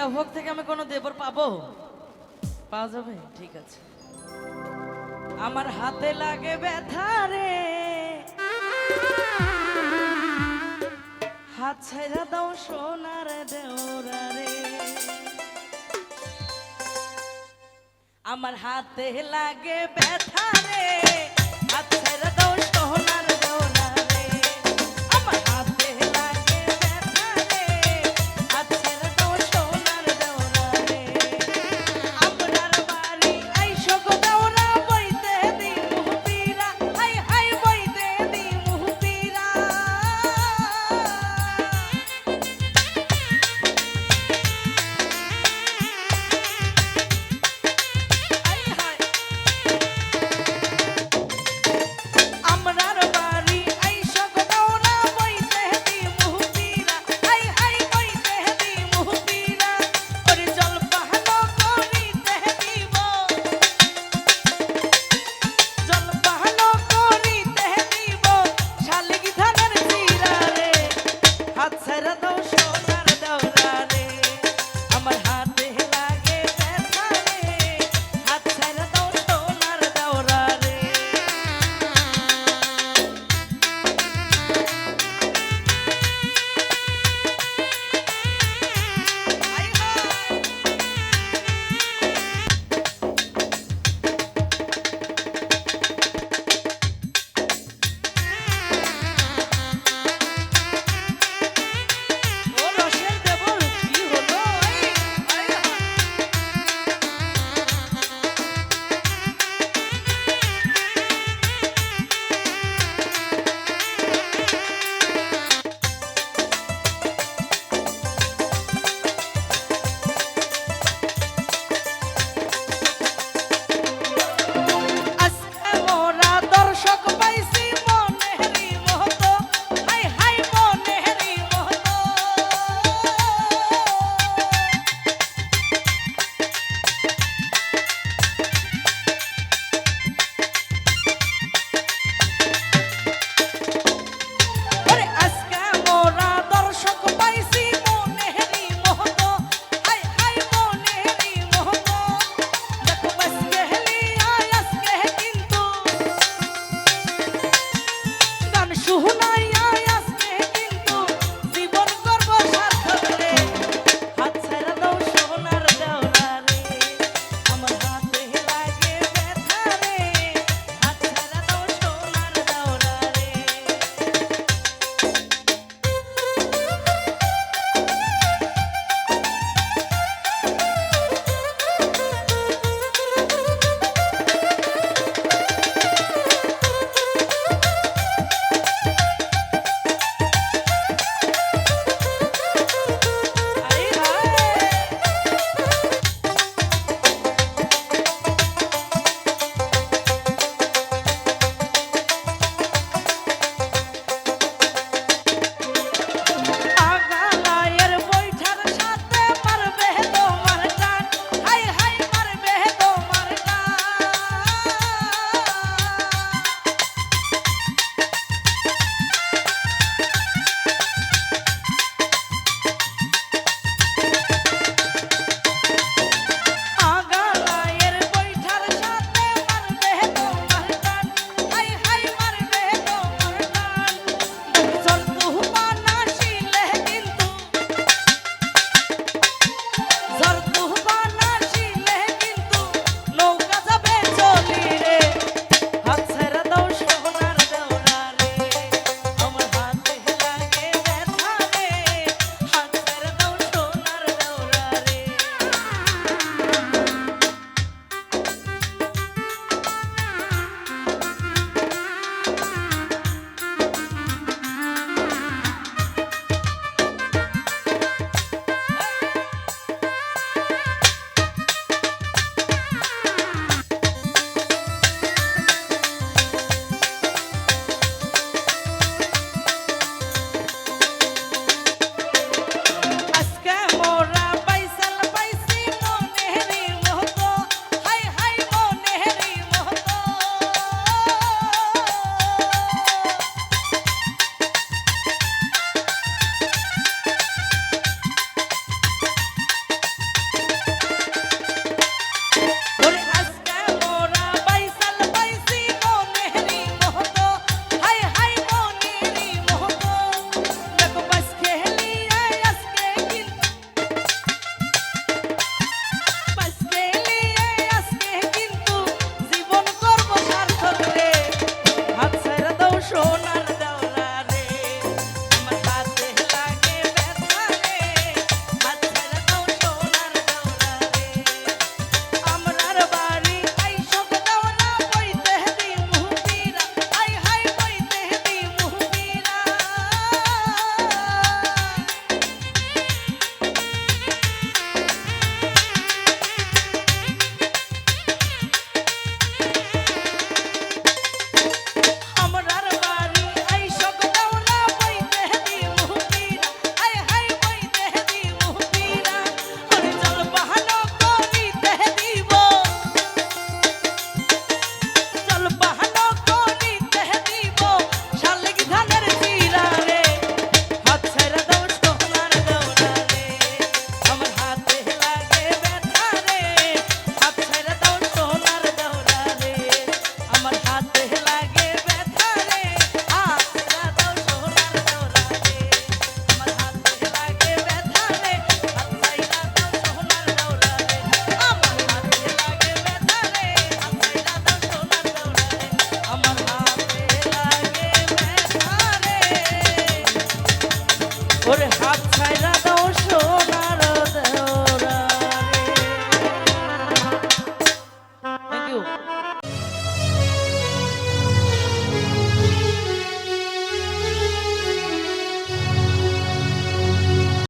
দেওভোগ থেকে আমি কোনো দেবর পাবো? পাওয়া যাবে? ঠিক আছে। আমার হাতে লাগে ব্যথা রে। হাত ছাইরা দাও সোনার দেওরা রে। আমার হাতে লাগে ব্যথা রে। হাত ছাইরা